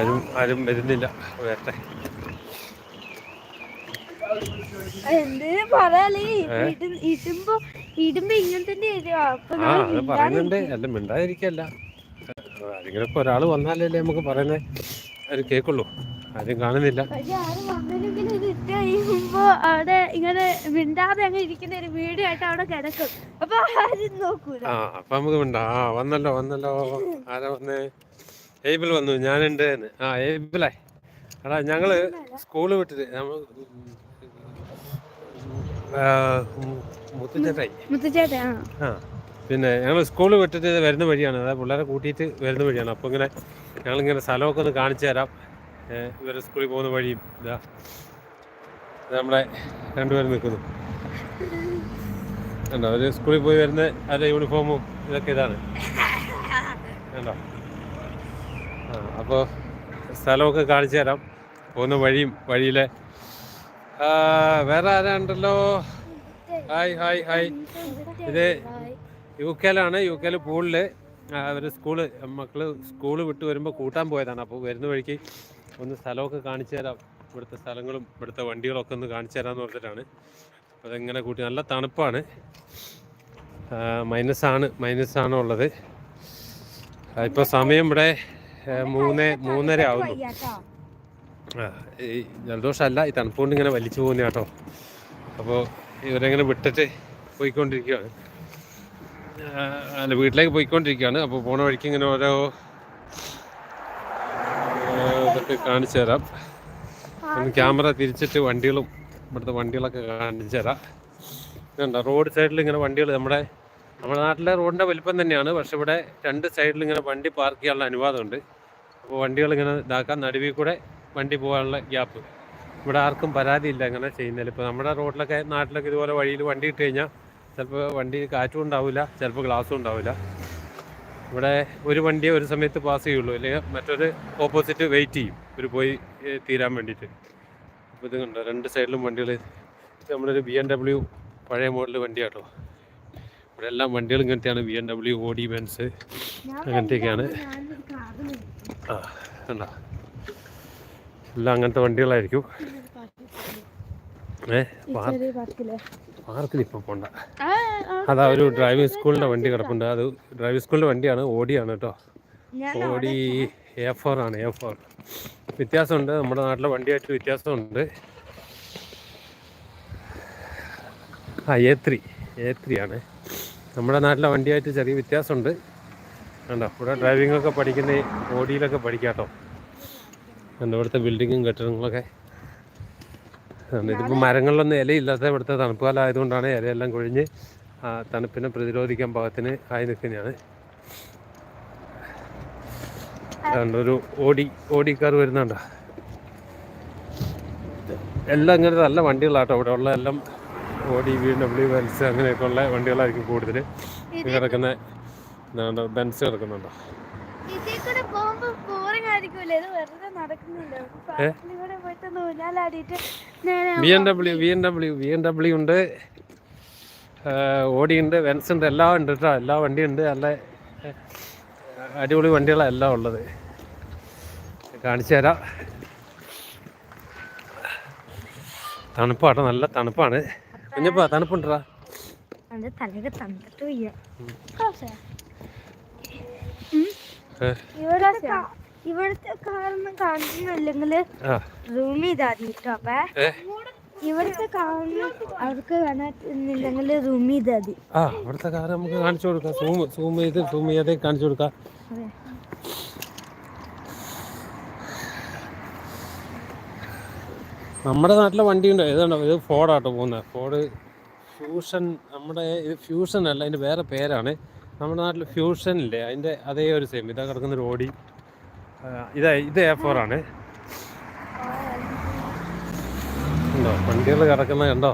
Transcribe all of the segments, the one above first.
ആരും ആരും വരുന്നില്ല. വരട്ടെ. പറയുന്നുണ്ട്. അല്ല മിണ്ടാതിരിക്കല്ല ആരെങ്കിലുമൊക്കെ ഒരാൾ വന്നാലല്ലേ നമുക്ക് പറയുന്നേ? ആരും കേക്കുള്ളൂ ആരും കാണുന്നില്ല. അവിടെ ഇങ്ങനെ മിണ്ടാതെ അങ്ങ് ഇരിക്കുന്ന ഒരു വീഡിയോ ആയിട്ട് അവിടെ കിടക്കും. അപ്പൊ ആരും നോക്കൂല. ആ അപ്പൊ നമുക്ക് മിണ്ടാ വന്നല്ലോ വന്നല്ലോ. ആരാ വന്നേ? ഏബിൾ വന്നു. ഞാൻ ഉണ്ട് ആ ഏബിളേ എടാ ഞങ്ങൾ സ്കൂൾ വിട്ടിട്ട് മുത്തുച്ചേട്ടായി. മുത്തച്ചേട്ടാ ആ. പിന്നെ ഞങ്ങൾ സ്കൂൾ വിട്ടിട്ട് വരുന്ന വഴിയാണ്. അതായത് പിള്ളേരെ കൂട്ടിയിട്ട് വരുന്ന വഴിയാണ്. അപ്പോൾ ഇങ്ങനെ ഞങ്ങളിങ്ങനെ സ്ഥലമൊക്കെ ഒന്ന് കാണിച്ചു തരാം. ഇവർ സ്കൂളിൽ പോകുന്ന വഴിയും ഇതാ. നമ്മളെ രണ്ടുപേരും നിൽക്കുന്നു കണ്ടോ? അവർ സ്കൂളിൽ പോയി വരുന്ന അവരുടെ യൂണിഫോമും ഇതൊക്കെ ഇതാണ്. കണ്ടോ? ആ അപ്പോൾ സ്ഥലമൊക്കെ കാണിച്ചു തരാം. പോകുന്ന വഴിയും വഴിയിലെ. വേറെ ആരാ ഉണ്ടല്ലോ ഹായ് ഹായ് ഹായ് ഇത് യു കെയിലാണ് യു കെയിൽ പൂളിൽ അവർ സ്കൂൾ മക്കൾ സ്കൂൾ വിട്ട് വരുമ്പോൾ കൂട്ടാൻ പോയതാണ്. അപ്പോൾ വരുന്ന വഴിക്ക് ഒന്ന് സ്ഥലമൊക്കെ കാണിച്ചു തരാം. ഇവിടുത്തെ സ്ഥലങ്ങളും ഇവിടുത്തെ വണ്ടികളൊക്കെ ഒന്ന് കാണിച്ചു തരാമെന്ന് പറഞ്ഞിട്ടാണ്. അതെങ്ങനെ കൂട്ടി നല്ല തണുപ്പാണ്. മൈനസ് ആണ് മൈനസ് ആണ് ഉള്ളത്. ഇപ്പോൾ സമയം ഇവിടെ മൂന്ന് മൂന്നര ആവുന്നു. ആ, ഈ ജലദോഷമല്ല ഈ തണുപ്പ് കൊണ്ട് ഇങ്ങനെ വലിച്ചു പോകുന്ന കേട്ടോ. അപ്പോൾ ഇവരെങ്ങനെ വിട്ടിട്ട് പോയിക്കൊണ്ടിരിക്കുകയാണ് അല്ല വീട്ടിലേക്ക് പോയിക്കൊണ്ടിരിക്കുകയാണ് അപ്പോൾ പോണ വഴിക്ക് ഇങ്ങനെ ഓരോ ഇതൊക്കെ കാണിച്ചു തരാം. ക്യാമറ തിരിച്ചിട്ട് വണ്ടികളും ഇവിടുത്തെ വണ്ടികളൊക്കെ കാണിച്ചു തരാം. റോഡ് സൈഡിൽ ഇങ്ങനെ വണ്ടികൾ നമ്മുടെ നമ്മുടെ നാട്ടിലെ റോഡിന്റെ വലിപ്പം തന്നെയാണ്. പക്ഷെ ഇവിടെ രണ്ട് സൈഡിൽ ഇങ്ങനെ വണ്ടി പാർക്ക് ചെയ്യാനുള്ള അനുവാദമുണ്ട്. അപ്പോൾ വണ്ടികൾ ഇങ്ങനെ ഇതാക്കാം നടുവിൽ കൂടെ വണ്ടി പോകാനുള്ള ഗ്യാപ്പ്. ഇവിടെ ആർക്കും പരാതിയില്ല ഇങ്ങനെ ചെയ്യുന്നതിൽ. ഇപ്പോൾ നമ്മുടെ റോഡിലൊക്കെ നാട്ടിലൊക്കെ ഇതുപോലെ വഴിയിൽ വണ്ടി ഇട്ട് കഴിഞ്ഞാൽ ചിലപ്പോൾ വണ്ടി കാറ്റും ഉണ്ടാവില്ല ചിലപ്പോൾ ഗ്ലാസ്സും ഉണ്ടാവില്ല. ഇവിടെ ഒരു വണ്ടിയെ ഒരു സമയത്ത് പാസ് ചെയ്യുള്ളൂ. അല്ലെങ്കിൽ മറ്റൊരു ഓപ്പോസിറ്റ് വെയിറ്റ് ചെയ്യും. ഒരു പോയി തീരാൻ വേണ്ടിയിട്ട്. അപ്പോൾ ഇത് കണ്ടോ രണ്ട് സൈഡിലും വണ്ടികൾ. നമ്മളൊരു ബി എം ഡബ്ല്യു പഴയ മോഡൽ വണ്ടിയാട്ടോ. ഇവിടെ എല്ലാം വണ്ടികൾ ഇങ്ങനത്തെയാണ് B M W Audi Benz അങ്ങനത്തെയൊക്കെയാണ്. ആ കണ്ടോ? എല്ലാം അങ്ങനത്തെ വണ്ടികളായിരിക്കും. ഏ പാർക്കിൽ ഇപ്പം പോണ്ട. അതാ ഒരു ഡ്രൈവിംഗ് സ്കൂളിന്റെ വണ്ടി കിടപ്പുണ്ട്. അത് ഡ്രൈവിംഗ് സ്കൂളിന്റെ വണ്ടിയാണ് ഓടിയാണ് കേട്ടോ. ഓടി എ ഫോർ ആണ് എ ഫോർ വ്യത്യാസമുണ്ട്. നമ്മുടെ നാട്ടിലെ വണ്ടിയായിട്ട് വ്യത്യാസമുണ്ട്. ആ എ ത്രീ എ ത്രീ ആണ്. നമ്മുടെ നാട്ടിലെ വണ്ടിയായിട്ട് ചെറിയ വ്യത്യാസമുണ്ട്. കണ്ടോ ഇവിടെ ഡ്രൈവിംഗ് ഒക്കെ പഠിക്കുന്ന ഓടിയിലൊക്കെ പഠിക്കാട്ടോ. കേട്ടോ കണ്ടോ ഇവിടുത്തെ ബിൽഡിങ്ങും കെട്ടിടങ്ങളൊക്കെ. ഇതിപ്പോൾ മരങ്ങളിലൊന്നും ഇലയില്ലാത്ത ഇവിടുത്തെ തണുപ്പ് കാലം ആയതുകൊണ്ടാണ് ഇലയെല്ലാം കൊഴിഞ്ഞ് തണുപ്പിനെ പ്രതിരോധിക്കാൻ പാകത്തിന് ആയി നിൽക്കുന്നതാണ്. കണ്ടൊരു ഓടി ഓടിക്കാർ വരുന്നുണ്ടോ? എല്ലാം ഇങ്ങനത്തെ നല്ല വണ്ടികളാട്ടോ ഇവിടെ ഉള്ള എല്ലാം ഓടി ബി ഡബ്ല്യു ബെൻസ് അങ്ങനെയൊക്കെ ഉള്ള വണ്ടികളായിരിക്കും കൂടുതൽ. കിടക്കുന്ന Benz കിടക്കുന്നുണ്ടോ? B M W B M W B M W ഉണ്ട്. ഓടി ഉണ്ട് വെൻസ് ഉണ്ട് എല്ലാം ഉണ്ട് കേട്ടോ എല്ലാ വണ്ടിയുണ്ട് നല്ല അടിപൊളി വണ്ടികളാണ് എല്ലാം ഉള്ളത്. കാണിച്ചു തരാം. തണുപ്പാട്ടോ നല്ല തണുപ്പാണ്. കുഞ്ഞപ്പാ തണുപ്പുണ്ടാ അത് തലയൊക്കെ തന്നിട്ട് വയ്യ ഏ, ഇവിടെ ഇവിടുത്തെ കാരണം കാണുന്നില്ലെങ്കിൽ ആ. റൂം ചെയ്താൽ കേട്ടോ അപ്പേ ഇവിടുത്തെ കാണുന്ന അവർക്ക് കാണാനില്ലെങ്കിൽ റൂം ചെയ്താൽ മതി ആ ഇവിടുത്തെ കാർ നമുക്ക് കാണിച്ചു കൊടുക്കാം. സൂം സൂം ചെയ്ത് സൂം ചെയ്യാതെ കാണിച്ചു കൊടുക്കാം. നമ്മുടെ നാട്ടിലെ വണ്ടിയുണ്ട്. ഏതാണ്ടോ ഇത് ഫോർഡാട്ടോ പോകുന്നത് ഫോർഡ് ഫ്യൂഷൻ നമ്മുടെ ഇത് ഫ്യൂഷൻ അല്ല അതിന്റെ വേറെ പേരാണ്. നമ്മുടെ നാട്ടിൽ ഫ്യൂഷൻ ഇല്ലേ? അതിന്റെ അതേ ഒരു സെയിം ഇതാ കിടക്കുന്ന റോഡി ഇതാ ഇത് എ ഫോർ ആണ്. ഉണ്ടോ? വണ്ടികൾ കിടക്കുന്ന കണ്ടോ?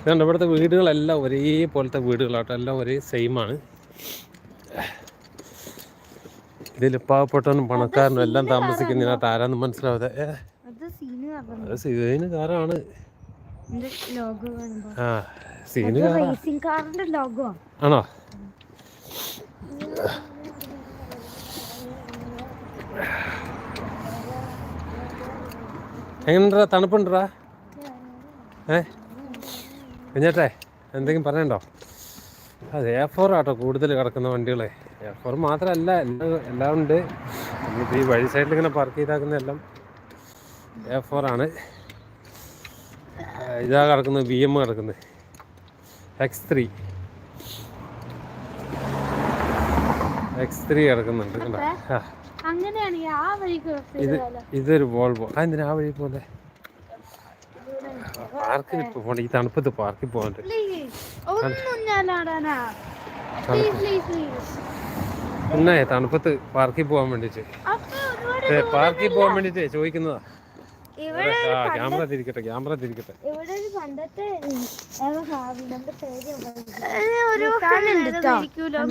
ഇതുണ്ട് ഇവിടുത്തെ വീടുകളെല്ലാം ഒരേപോലത്തെ വീടുകളാട്ടോ. എല്ലാം ഒരേ സെയിം ആണ് ഇതിൽ പാവപ്പെട്ടവനും പണക്കാരനും എല്ലാം താമസിക്കുന്നതിനകത്ത് ആരാന്ന് മനസ്സിലാവാതെ അത് സീന് കാറാണ്. ആ സീന് ആണോ. എങ്ങനെണ്ടാ തണുപ്പുണ്ടാ ഏ? കഴിഞ്ഞേട്ടെ എന്തെങ്കിലും പറയണ്ടോ? അത് എ ഫോർ ആട്ടോ കൂടുതൽ കിടക്കുന്ന വണ്ടികളെ. എ ഫോർ മാത്രമല്ല എല്ലാം എല്ലാം ഉണ്ട്. നമ്മളിപ്പോൾ ഈ വഴി സൈഡിൽ ഇങ്ങനെ പാർക്ക് ചെയ്താക്കുന്ന എല്ലാം എ ഫോർ ആണ്. ഇതാ കിടക്കുന്നത് ബി എം കിടക്കുന്നത്. എക്സ് ത്രീ എക്സ് ത്രീ കിടക്കുന്നുണ്ട് ഇത് ഇതൊരു വോൾവോ ആ എന്തിനാ ആ വഴി പോലെ പാർക്കിൽ പോകണ്ട ഈ തണുപ്പത്ത് പാർക്കിൽ പോകണ്ട? ഒന്നും ഞാൻ ആടാനാ പ്ലീസ് പ്ലീസ് പ്ലീസ് പിന്നെ തണുപ്പത്ത് പാർക്കിൽ പോകാൻ വേണ്ടിട്ട്. പാർക്കിൽ പോകാൻ വേണ്ടിട്ട് ചോദിക്കുന്നതാ. ഇവിടെ ക്യാമറ തിരിക്കട്ടെ ക്യാമറ തിരിക്കട്ടെ.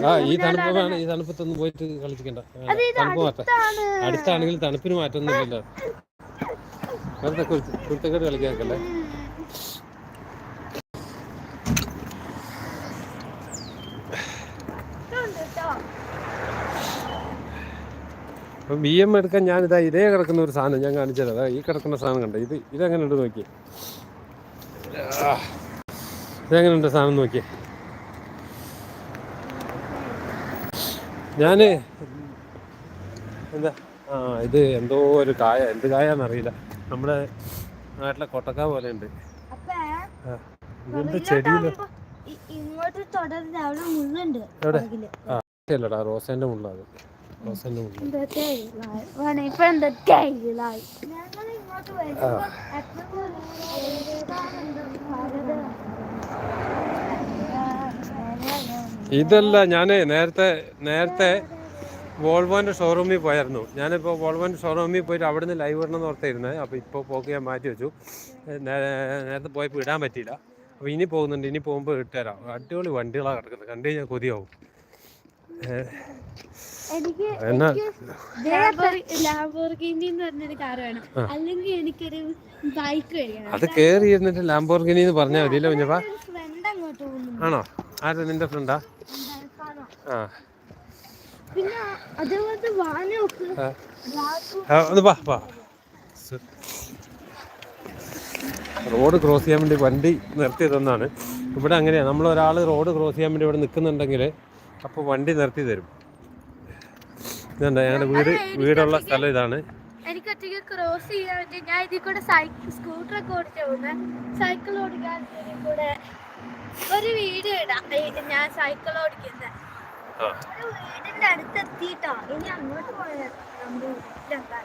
ആ ഈ തണുപ്പ് വേണം ഈ തണുപ്പത്തൊന്നും പോയിട്ട് കളിക്കണ്ട തണുപ്പ് മാറ്റാം. അടുത്താണെങ്കിൽ തണുപ്പിന് മാറ്റൊന്നുമില്ലല്ലോ. വെറുതെ കുരുത്ത- കുരുത്തക്കേട് കളിക്കാക്കല്ലേ അപ്പം ബി എം എടുക്കാൻ ഞാനിതാ ഇതേ കിടക്കുന്ന ഒരു സാധനം ഞാൻ കാണിച്ചത്. അതാ ഈ കിടക്കുന്ന സാധനം കണ്ട? ഇത് ഇതെങ്ങനെയുണ്ട് നോക്കി ഇതെങ്ങനെയുണ്ട് സാധനം നോക്കി ഞാൻ എന്താ? ആ ഇത് എന്തോ ഒരു കായ. എന്ത് കായാന്നറിയില്ല നമ്മുടെ നാട്ടിലെ കൊട്ടക്ക പോലെ ഉണ്ട് ആ, ഇതെന്ത് ചെടിയിൽ ഇങ്ങോട്ട് തുടരുന്ന അവിടെ മുള്ളുണ്ട് എവിടെ? പുറകിൽ. ആ റോസേന്റെ മുള്ളത് ഇപ്പൊ ഇതല്ല ഞാൻ നേരത്തെ നേരത്തെ വോൾവോന്റെ ഷോറൂമിൽ പോയായിരുന്നു. ഞാനിപ്പോൾ വോൾവോന്റെ ഷോറൂമിൽ പോയിട്ട് അവിടെ നിന്ന് ലൈവ് ഇടണം എന്ന് ഓർത്തായിരുന്നത് അപ്പോൾ ഇപ്പോൾ പോക്ക് ഞാൻ മാറ്റി വെച്ചു. നേരത്തെ പോയപ്പോൾ ഇടാൻ പറ്റിയില്ല. അപ്പോൾ ഇനി പോകുന്നുണ്ട്. ഇനി പോകുമ്പോൾ ഇട്ടുതരാം. അടിപൊളി വണ്ടികളാണ് കിടക്കുന്നത്. കണ്ടു കഴിഞ്ഞാൽ കൊതിയാവും. എനിക്ക് എന്നാ ലാംബോർഗിനി എന്ന് പറഞ്ഞൊരു കാർ വേണം. അല്ലെങ്കിൽ എനിക്കൊരു ബൈക്ക് വേണം. അത് കേറി ഇരുന്നിട്ട് ലാംബോർഗിനി എന്ന് പറഞ്ഞാൽ മതിയല്ലോ കുഞ്ഞപ്പാ? ആണോ? ആരാ നിന്റെ ഫ്രണ്ടാ ആ? പിന്നെ അതേപോലത്തെ ആ, ഒന്ന് വാ വാ. റോഡ് ക്രോസ് ചെയ്യാൻ വേണ്ടി വണ്ടി നിർത്തി തന്നാണ് ഇവിടെ അങ്ങനെയാണ് നമ്മൾ ഒരാൾ റോഡ് ക്രോസ് ചെയ്യാൻ വേണ്ടി ഇവിടെ നിൽക്കുന്നുണ്ടെങ്കിൽ അപ്പോൾ വണ്ടി നിർത്തി തരും ഇതുണ്ട് ഞങ്ങളുടെ വീട് വീടുള്ള സ്ഥലം ഇതാണ്. എനിക്ക് ഒറ്റയ്ക്ക് ക്രോസ് ചെയ്യാൻ വേണ്ടി ഞാൻ ഇതിൽ കൂടെ സൈക്കിൾ സ്കൂട്ടറൊക്കെ ഓടിച്ചു പോകുന്നത് സൈക്കിൾ ഓടിക്കാൻ കൂടെ ഒരു വീഡിയോ ഇടാം. ഞാൻ സൈക്കിൾ ഓടിക്കുന്നത് ആ. വീടിന്റെ അടുത്ത് എത്തിയിട്ടോ ഇനി അങ്ങോട്ട് പോയാൽ ഇതൊക്കെ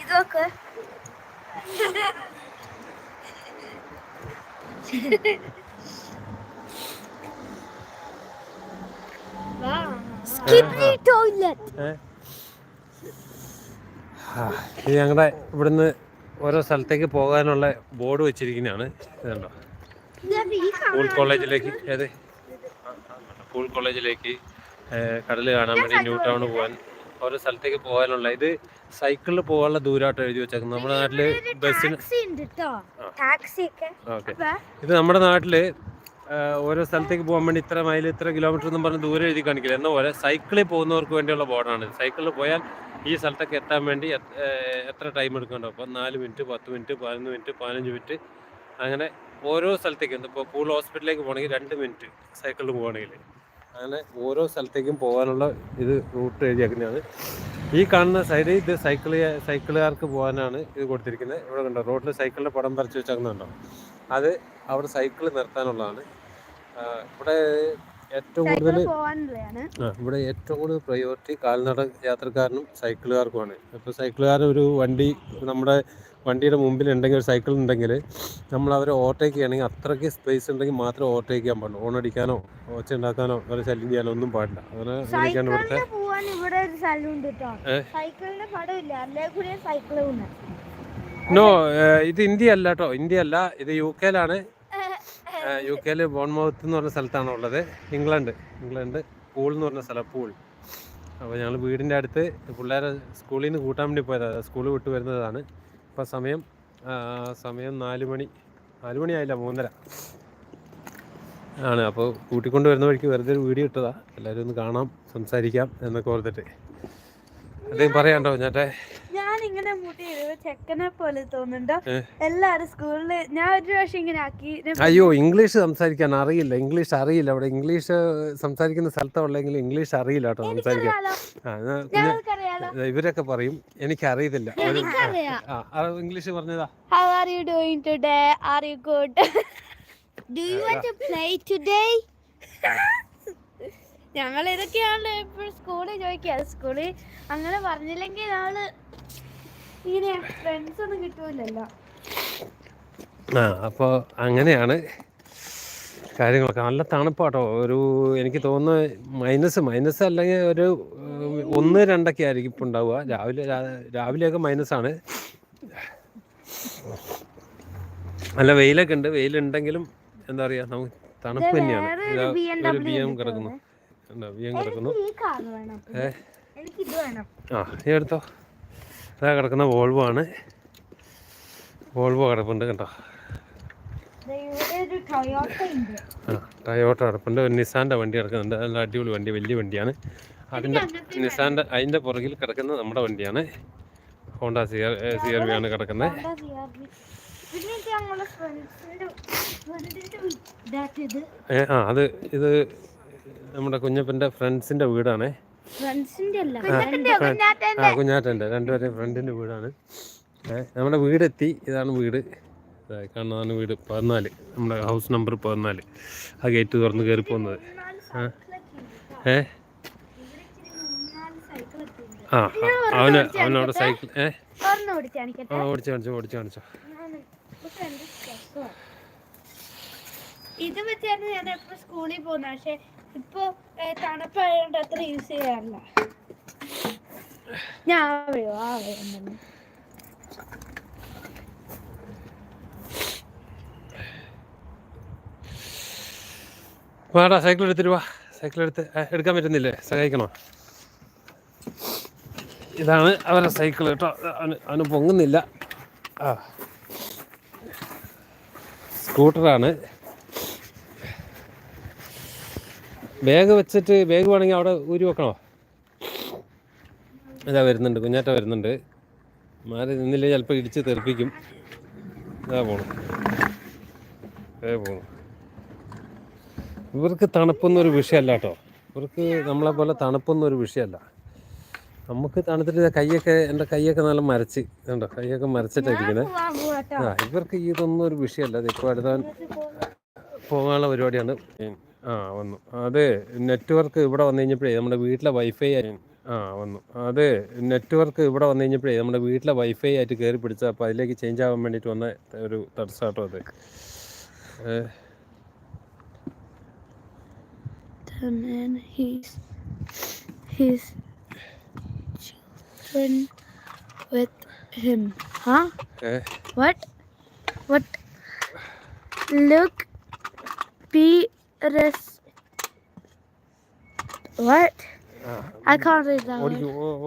ഇതൊക്കെ ടോയ്ലറ്റ് ഏ? ടോയ്ലറ്റ് ഇത് ഞങ്ങളുടെ ഇവിടുന്ന് ഓരോ സ്ഥലത്തേക്ക് പോകാനുള്ള ബോർഡ് വെച്ചിരിക്കുന്നതാണ്. ഇതുണ്ടോ? സ്കൂൾ കോളേജിലേക്ക് ഏത്? സ്കൂൾ കോളേജിലേക്ക് കടൽ കാണാൻ വേണ്ടി ന്യൂ ടൗൺ പോകാൻ ഓരോ സ്ഥലത്തേക്ക് പോകാനുള്ള. ഇത് സൈക്കിളിൽ പോകാനുള്ള ദൂരമായിട്ട് എഴുതി വെച്ചേക്കുന്നത്. നമ്മുടെ നാട്ടിൽ ബസ്സിന് ഓക്കെ. ഇത് നമ്മുടെ നാട്ടിൽ ഓരോ സ്ഥലത്തേക്ക് പോകാൻ വേണ്ടി ഇത്ര മൈൽ ഇത്ര കിലോമീറ്റർ എന്നും പറഞ്ഞ് ദൂരം എഴുതി കാണിക്കില്ല. എന്ന പോലെ സൈക്കിളിൽ പോകുന്നവർക്ക് വേണ്ടിയുള്ള ബോർഡാണ് സൈക്കിളിൽ പോയാൽ ഈ സ്ഥലത്തൊക്കെ എത്താൻ വേണ്ടി എത്ര- ടൈം എടുക്കണ്ടോ അപ്പോൾ നാല് മിനിറ്റ് പത്ത് മിനിറ്റ് പതിനൊന്ന് മിനിറ്റ് പതിനഞ്ച് മിനിറ്റ് അങ്ങനെ ഓരോ സ്ഥലത്തേക്കും ഇപ്പോൾ പൂൾ ഹോസ്പിറ്റലിലേക്ക് പോകണമെങ്കിൽ രണ്ട് മിനിറ്റ് സൈക്കിളിൽ പോകണമെങ്കിൽ. അങ്ങനെ ഓരോ സ്ഥലത്തേക്കും പോകാനുള്ള ഇത് റൂട്ട് എഴുതിയാക്കുന്നതാണ് ഈ കാണുന്ന സൈഡ് ഇത് സൈക്കിൾ സൈക്കിളുകാർക്ക് പോകാനാണ് ഇത് കൊടുത്തിരിക്കുന്നത്. ഇവിടെ കണ്ടോ റോഡിൽ സൈക്കിളിന്റെ പടം വരച്ച് ഉണ്ടോ അത് അവിടെ സൈക്കിൾ നിർത്താനുള്ളതാണ്. ഇവിടെ ഏറ്റവും കൂടുതൽ ഇവിടെ ഏറ്റവും കൂടുതൽ പ്രയോറിറ്റി കാൽനട യാത്രക്കാരനും സൈക്കിളുകാർക്കുമാണ്. ഇപ്പോൾ സൈക്കിളുകാരൻ ഒരു വണ്ടി നമ്മുടെ വണ്ടിയുടെ മുമ്പിൽ ഉണ്ടെങ്കിൽ ഒരു സൈക്കിൾ ഉണ്ടെങ്കിൽ നമ്മൾ അവരെ ഓവർടേക്ക് ചെയ്യണമെങ്കിൽ അത്രയ്ക്ക് സ്പേസ് ഉണ്ടെങ്കിൽ മാത്രം ഓവർടേക്ക് ചെയ്യാൻ പാടുള്ളൂ. ഓൺ അടിക്കാനോ ഒച്ച ഉണ്ടാക്കാനോ അവരെ ശല്യം ചെയ്യാനോ ഒന്നും പാടില്ല. അങ്ങനെ അങ്ങനെയൊക്കെയാണ് ഇവിടുത്തെ നോ ഇത് ഇന്ത്യ അല്ല കേട്ടോ ഇന്ത്യ അല്ല ഇത് യു കെയിലാണ് യു കെയിൽ ബോൺമൗത്ത് എന്ന് പറഞ്ഞ സ്ഥലത്താണ് ഉള്ളത്. ഇംഗ്ലണ്ട്. ഇംഗ്ലണ്ട് പൂൾ എന്ന് പറഞ്ഞ സ്ഥലം പൂൾ. അപ്പോൾ ഞങ്ങൾ വീടിന്റെ അടുത്ത് പിള്ളേരെ സ്കൂളിൽ നിന്ന് കൂട്ടാൻ വേണ്ടി പോയതാണ് സ്കൂൾ വിട്ട് വരുന്നതാണ്. ഇപ്പോൾ സമയം സമയം നാല് മണി നാല് മണിയായില്ല മൂന്നര. ആണ്. അപ്പോൾ കൂട്ടിക്കൊണ്ട് വരുന്ന വഴിക്ക് വെറുതെ ഒരു വീഡിയോ ഇട്ടതാണ് എല്ലാവരും ഒന്ന് കാണാം സംസാരിക്കാം എന്നൊക്കെ ഓർത്തിട്ട്. അദ്ദേഹം പറയാണ്ടോ ഞാട്ടെ ഇങ്ങനെ മുടി ചെക്കനെ പോലെ തോന്നുന്നുണ്ടോ? എല്ലാരും സ്കൂളിൽ ഞാൻ ഒരു പ്രാവശ്യം ഇങ്ങനെ ആക്കി. അയ്യോ ഇംഗ്ലീഷ് സംസാരിക്കാൻ അറിയില്ല. ഇംഗ്ലീഷ് അറിയില്ല. അവിടെ ഇംഗ്ലീഷ് സംസാരിക്കുന്ന സ്ഥലത്തുള്ളെങ്കിൽ ഇംഗ്ലീഷ് അറിയില്ല കേട്ടോ സംസാരിക്കാൻ. ഇവരൊക്കെ പറയും എനിക്ക് അറിയത്തില്ല ഇംഗ്ലീഷ് പറഞ്ഞതാ. Doing today? Are you good? Do you want to play today? ഞങ്ങൾ ഇതൊക്കെയാണല്ലോ എപ്പോഴും സ്കൂളിൽ ചോദിക്കുക. സ്കൂളിൽ അങ്ങനെ പറഞ്ഞില്ലെങ്കിൽ ഞങ്ങൾ ഇങ്ങനെ ഫ്രണ്ട്സ് ഒന്നും കിട്ടൂലല്ലോ. ആ അപ്പോൾ അങ്ങനെയാണ് കാര്യങ്ങളൊക്കെ. നല്ല തണുപ്പാട്ടോ. ഒരു എനിക്ക് തോന്നുന്നു മൈനസ് മൈനസ് അല്ലെങ്കിൽ ഒരു ഒന്ന് രണ്ടൊക്കെ ആയിരിക്കും ഇപ്പം ഉണ്ടാവുക. രാവിലെ രാവിലെയൊക്കെ മൈനസാണ് നല്ല വെയിലൊക്കെ ഉണ്ട്. വെയിലുണ്ടെങ്കിലും എന്താ പറയുക നമുക്ക് തണുപ്പ് തന്നെയാണ്. ഒരു ബിയം കിടക്കുന്നു. ബിയം കിടക്കുന്നു. വേണം. ആ ഈ എടുത്തോ. ഇതാ കിടക്കുന്ന വോൾവോ ആണ്. വോൾവോ കിടപ്പുണ്ട് കേട്ടോ. ടൊയോട്ട ഉണ്ട്. ആ ടയോട്ട കിടപ്പുണ്ട്. ഒരു നിസാന്റെ വണ്ടി കിടക്കുന്നുണ്ട്. നല്ല അടിപൊളി വണ്ടി വലിയ വണ്ടിയാണ്. അതിന്റെ നിസാന്റെ അതിന്റെ പുറകിൽ കിടക്കുന്ന നമ്മുടെ വണ്ടിയാണ്. Honda C R C R V ആണ് കിടക്കുന്നത് ആ അത് ഇത് നമ്മുടെ കുഞ്ഞപ്പന്റെ ഫ്രണ്ട്സിന്റെ വീടാണേ. ആ കുഞ്ഞാറ്റന്റെ. രണ്ടുപേരെയും ഫ്രണ്ടിന്റെ വീടാണ്. നമ്മുടെ വീടെത്തി. ഇതാണ് വീട്. കാണുന്നതാണ് വീട്. പതിനാല്. നമ്മുടെ ഹൗസ് നമ്പർ പതിനാല്. ആ ഗേറ്റ് തുറന്ന് കയറി പോകുന്നത് ഏ? ആ അവന് അവനവിടെ സൈക്കിൾ ഏ? ആ ഓടിച്ചു കാണിച്ചോ ഓടിച്ചു കാണിച്ചോ ഇത് വെച്ചായിരുന്നു ഞാൻ എപ്പോഴും സ്കൂളിൽ പോകുന്ന പക്ഷെ ഇപ്പൊ തണുപ്പായോണ്ട് അത്ര യൂസ് ചെയ്യാറില്ല. ഞാൻ ആ വഴിയോ തന്നെ വാടാ സൈക്കിൾ എടുത്തിട്ട് വാ. സൈക്കിൾ എടുത്ത് എടുക്കാൻ പറ്റുന്നില്ലേ? സഹായിക്കണോ? ഇതാണ് അവരുടെ സൈക്കിൾ കേട്ടോ. അവന് പൊങ്ങുന്നില്ല. ആ. സ്കൂട്ടറാണ് ബാഗ് വെച്ചിട്ട് ബാഗ് വേണമെങ്കിൽ അവിടെ ഊരി വെക്കണോ? ഇതാ വരുന്നുണ്ട് കുഞ്ഞാറ്റ വരുന്നുണ്ട്. മാറി നിന്നില്ലേ ചിലപ്പോൾ ഇടിച്ച് തെറിപ്പിക്കും. ഇതാ പോണു. ഇതേ പോണു. ഇവർക്ക് തണുപ്പൊന്നും ഒരു വിഷയമല്ല കേട്ടോ. ഇവർക്ക് നമ്മളെ പോലെ തണുപ്പൊന്നും ഒരു വിഷയമല്ല. നമുക്ക് തണുത്തിട്ട് കൈയൊക്കെ എന്റെ കൈയൊക്കെ നല്ല മരച്ച് കണ്ടോ? കൈയൊക്കെ മരച്ചിട്ടായിരിക്കുന്നത് ആ ഇവർക്ക് ഇതൊന്നും ഒരു വിഷയമല്ല. ഇപ്പോൾ അടുത്താൻ പോകാനുള്ള പരിപാടിയാണ്. ആ വന്നു അത് നെറ്റ്വർക്ക് ഇവിടെ വന്നു കഴിഞ്ഞപ്പോഴേ നമ്മുടെ വീട്ടിലെ വൈഫൈ ആ വന്നു അത് നെറ്റ്വർക്ക് ഇവിടെ വന്നു കഴിഞ്ഞപ്പോഴേ നമ്മുടെ വീട്ടിലെ വൈഫൈ ആയിട്ട് കയറി പിടിച്ച അപ്പോൾ അതിലേക്ക് ചേഞ്ച് ആവാൻ വേണ്ടിയിട്ട് വന്ന ഒരു തടസ്സാട്ടോ അത് with him. Huh? What? What? Look, be res. What? I can't read that.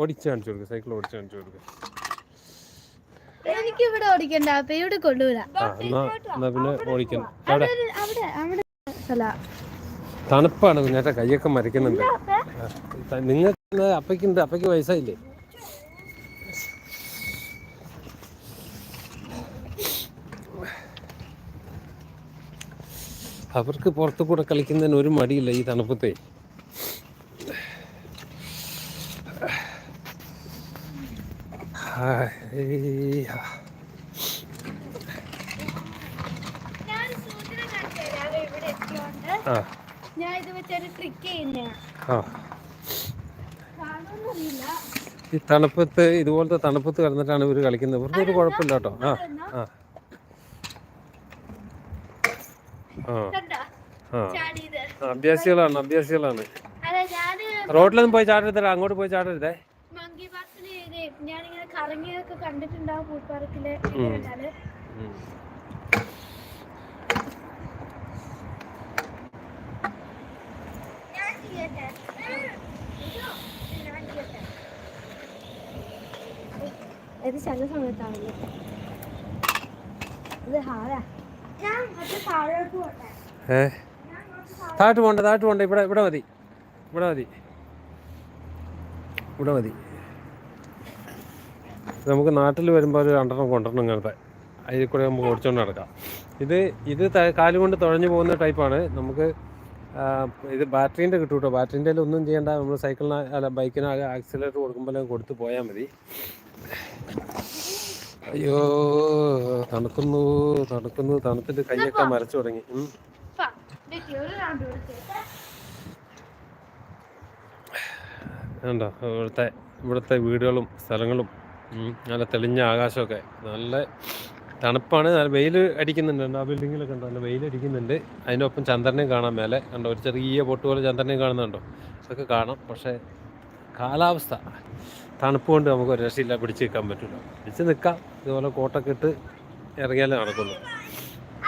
ഓടിച്ച് കാണിച്ചു കൊടുക്കുക സൈക്കിൾ ഓടിച്ച് കാണിച്ചു കൊടുക്കുക എനിക്ക് ഇവിടെ ഓടിക്കണ്ട അപ്പൊ ഇവിടെ കൊണ്ടുവരാം എന്നാ പിന്നെ ഓടിക്കണം. അവിടെ. അവിടെ അവിടെ സ്ഥല തണുപ്പാണ് കുഞ്ഞാറ്റ കൈയൊക്കെ മരയ്ക്കുന്നുണ്ട്. ആ, നിങ്ങൾക്ക് അപ്പയ്ക്കുണ്ട് അപ്പയ്ക്ക് വയസ്സായില്ലേ? അവർക്ക് പുറത്തു കൂടെ കളിക്കുന്നതിന് ഒരു മടിയില്ല ഈ തണുപ്പത്തെ. ഈ തണുപ്പത്ത് ഇതുപോലത്തെ തണുപ്പത്ത് കിടന്നിട്ടാണ് ഇവർ കളിക്കുന്നത്. ഇവർക്ക് ഒരു കുഴപ്പമില്ല കേട്ടോ. ആ ആ ആ കണ്ട ആ ചാടിയത് അഭ്യാസികളാണ് അഭ്യാസികളാണ്. റോഡിലൊന്നും പോയി ചാടരുതേ അങ്ങോട്ട് പോയി ചാടരുതേ ഞാനിങ്ങനെ കറങ്ങിയൊക്കെ കണ്ടിട്ടുണ്ടാവും ഫുഡ് പാർക്കിൽ ഇത് ചില സമയത്താണല്ലോ. ഇത് ഹാരാ. ഏ? താഴോട്ട് പോണ്ട താഴോട്ട് പോണ്ട ഇവിടെ ഇവിടെ മതി. ഇവിടെ മതി. ഇവിടെ മതി. നമുക്ക് നാട്ടിൽ വരുമ്പോൾ ഒരു രണ്ടെണ്ണം കൊണ്ടുവരണം ഇങ്ങനത്തെ. അതിൽ കൂടെ നമുക്ക് ഓടിച്ചുകൊണ്ട് നടക്കാം. ഇത് ഇത് കാലു കാലുകൊണ്ട് തുഴഞ്ഞു പോകുന്ന ടൈപ്പാണ് നമുക്ക് ഇത് ബാറ്ററീന്റെ കിട്ടും കേട്ടോ. ബാറ്ററീന്റെ ഒന്നും ചെയ്യേണ്ട. നമ്മൾ സൈക്കിളിന് അല്ല ബൈക്കിന് ആക്സിലേറ്റർ കൊടുക്കുമ്പോൾ കൊടുത്ത് പോയാൽ മതി. അയ്യോ തണുക്കുന്നു തണുക്കുന്നു. തണുത്തിട്ട് കൈയൊക്കെ മരച്ചു തുടങ്ങി. ഇവിടുത്തെ ഇവിടുത്തെ വീടുകളും സ്ഥലങ്ങളും നല്ല തെളിഞ്ഞ ആകാശമൊക്കെ. നല്ല തണുപ്പാണ്. നല്ല വെയിൽ അടിക്കുന്നുണ്ട്? ആ ബിൽഡിങ്ങിലൊക്കെ ഉണ്ടോ നല്ല വെയിൽ അടിക്കുന്നുണ്ട്. അതിനൊപ്പം ചന്ദ്രനെയും കാണാൻ മേലെ. കണ്ടോ ഒരു ചെറിയ പൊട്ട് പോലെ ചന്ദ്രനെയും കാണുന്നുണ്ടോ. അതൊക്കെ കാണാം. പക്ഷേ കാലാവസ്ഥ. തണുപ്പ് കൊണ്ട് നമുക്ക് ഒരു രക്ഷയില്ല പിടിച്ച് നിൽക്കാൻ പറ്റില്ല പിടിച്ച് നിൽക്കാം ഇതുപോലെ കോട്ടൊക്കെ ഇട്ട് ഇറങ്ങിയാലേ നടക്കുള്ളൂ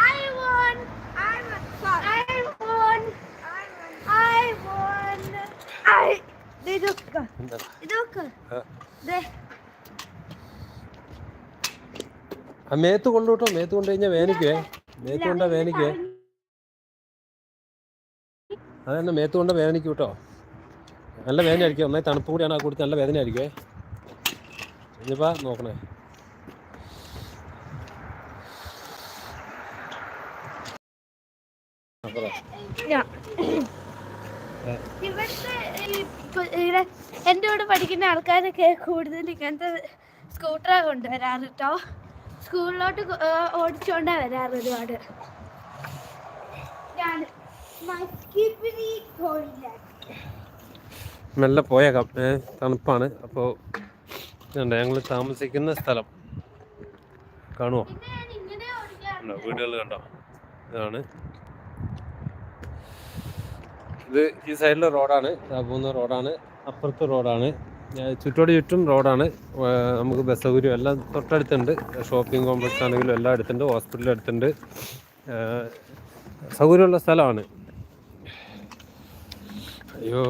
I won. I won. I won. I won. I. ദേ ഇതൊക്കെ. എന്താ ഇതൊക്കെ. ആ. ദേ. ആ മേത്ത് കൊണ്ടു കേട്ടോ മേത്ത് കൊണ്ടു കഴിഞ്ഞാൽ വേനിക്കുവേ മേത്ത് കൊണ്ടാ വേനിക്കുവേ അതന്നെ മേത്ത് കൊണ്ട് വേദനിക്കും കേട്ടോ നല്ല വേദന ആയിരിക്കും ഒന്നായി തണുപ്പ് കൂടിയാണ് ആ കൂടി നല്ല വേദന ആയിരിക്കേ ഇനിയിപ്പോ നോക്കണേ. എന്റെ എന്റെ കൂടെ പഠിക്കുന്ന ആൾക്കാരൊക്കെ കൂടുതൽ ഇങ്ങനത്തെ സ്കൂട്ടറാ കൊണ്ടുവരാറ് കേട്ടോ സ്കൂളിലോട്ട് ഓടിച്ചോണ്ടാ വരാറ് ഒരുപാട്. ഞാൻ. മെല്ലെ പോയേക്കാം. തണുപ്പാണ്. അപ്പോൾ ഇതുണ്ട് ഞങ്ങൾ താമസിക്കുന്ന സ്ഥലം. കാണുമോ വീടുകൾ കണ്ടോ? ഇതാണ്. ഇത് ഈ സൈഡിലെ റോഡാണ്. പോകുന്ന റോഡാണ്. അപ്പുറത്തെ റോഡാണ്. ചുറ്റോട് ചുറ്റും റോഡാണ്. നമുക്ക് ബസ് സൗകര്യം എല്ലാം തൊട്ടടുത്തുണ്ട്. ഷോപ്പിംഗ് കോംപ്ലക്സ് ആണെങ്കിലും എല്ലാം അടുത്തുണ്ട്. ഹോസ്പിറ്റൽ അടുത്തുണ്ട്. സൗകര്യമുള്ള സ്ഥലമാണ്. അയ്യോ.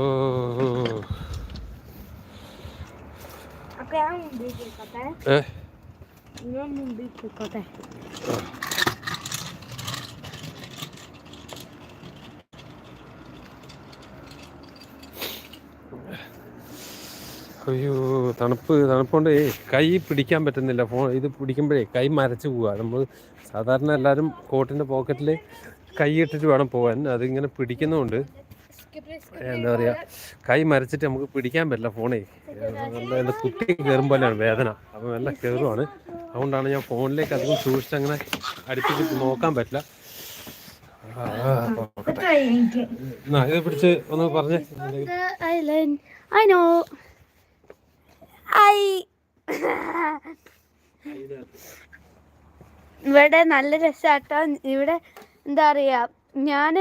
ഏ? അയ്യോ തണുപ്പ് തണുപ്പുകൊണ്ട് കൈ പിടിക്കാൻ പറ്റുന്നില്ല. ഫോൺ ഇത് പിടിക്കുമ്പോഴേ കൈ മരച്ചു പോവുക നമ്മൾ സാധാരണ എല്ലാവരും കോട്ടിന്റെ പോക്കറ്റിൽ കൈ ഇട്ടിട്ട് വേണം പോകാൻ അതിങ്ങനെ പിടിക്കുന്നതുകൊണ്ട് എന്താ പറയുക കൈ മരച്ചിട്ട് നമുക്ക് പിടിക്കാൻ പറ്റില്ല ഫോണേ. നല്ല എന്റെ കുത്തി കയറും പോലെയാണ് വേദന. അപ്പോൾ നല്ല കയറുവാണ് അതുകൊണ്ടാണ് ഞാൻ ഫോണിലേക്ക് അധികം സൂക്ഷിച്ച് അങ്ങനെ അടുപ്പിച്ച് നോക്കാൻ പറ്റില്ല. ഇത് പിടിച്ച് ഒന്ന് പറഞ്ഞേ. Know. I. ഇവിടെ നല്ല രസാട്ടോ. ഇവിടെ എന്താ പറയാ ഞാൻ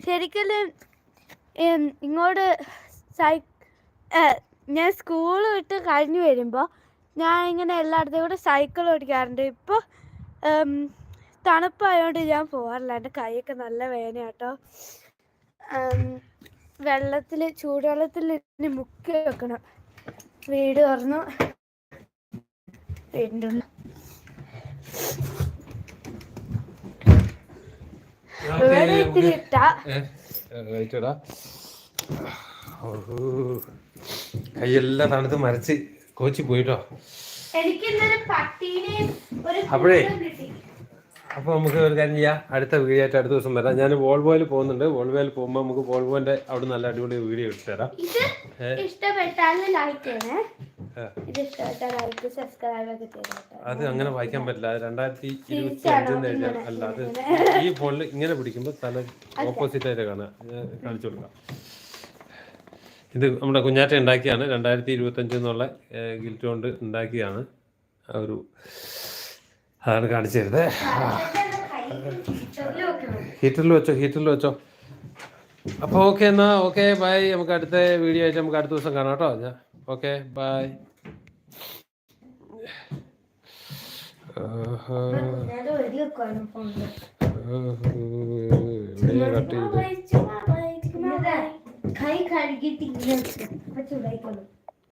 ശരിക്കും ഇങ്ങോട്ട് സൈ ഞാൻ സ്കൂൾ വിട്ട് കഴിഞ്ഞ് വരുമ്പോൾ ഞാൻ ഇങ്ങനെ എല്ലായിടത്തും കൂടെ സൈക്കിൾ ഓടിക്കാറുണ്ട്. ഇപ്പോൾ തണുപ്പായതുകൊണ്ട് ഞാൻ പോകാറില്ല എന്റെ കൈയൊക്കെ നല്ല വേദന കേട്ടോ വെള്ളത്തിൽ ചൂടുവെള്ളത്തിൽ മുക്കി വെക്കണം. വീട് തുറന്നു. ഉള്ളിൽ ഇവിടെ ഇത്തിരി ഇട്ടാ കൈയെല്ലാം തണുത്ത് മരച്ച് കോച്ചി പോയിട്ടോ. അപ്പോഴേ. അപ്പൊ നമുക്ക് ഒരു കാര്യം ചെയ്യാം. അടുത്ത വീഡിയോ ആയിട്ട് അടുത്ത ദിവസം വരാം. ഞാൻ വോൾവോയിൽ പോകുന്നുണ്ട്. വോൾവോയിൽ പോകുമ്പോൾ നമുക്ക് വോൾവോന്റെ അവിടെ നല്ല അടിപൊളി വീഡിയോ എടുത്തു തരാം. അത് അങ്ങനെ വായിക്കാൻ പറ്റില്ല. രണ്ടായിരത്തി ഇരുപത്തി അഞ്ചിന്ന് എഴുതാം ഇങ്ങനെ? അല്ല അത് ഈ ഫോണിൽ ഇങ്ങനെ പിടിക്കുമ്പോൾ തല ഓപ്പോസിറ്റ് ആയിട്ട് കാണാം കാണിച്ചു കൊടുക്കാം. ഇത് നമ്മുടെ കുഞ്ഞാറ്റ ഉണ്ടാക്കിയാണ്. രണ്ടായിരത്തി ഇരുപത്തി അഞ്ച് എന്നുള്ള ഗിൽറ്റ് കൊണ്ട് ഉണ്ടാക്കിയാണ്. ആ ഒരു അതാണ് കാണിച്ചു തരുന്നത്. ഹീറ്ററിൽ വെച്ചോ ഹീറ്ററിൽ വെച്ചോ. അപ്പോൾ ഓക്കെ എന്നാൽ ഓക്കെ ബൈ. നമുക്ക് അടുത്ത വീഡിയോ ആയിട്ട് നമുക്ക് അടുത്ത ദിവസം കാണാം കേട്ടോ. ഞാൻ ഓക്കെ ബൈ. കട്ട് ചെയ്ത് കൈ കഴുകിയിട്ട് ഇങ്ങനെ വെച്ച് ചൂടായിക്കോളും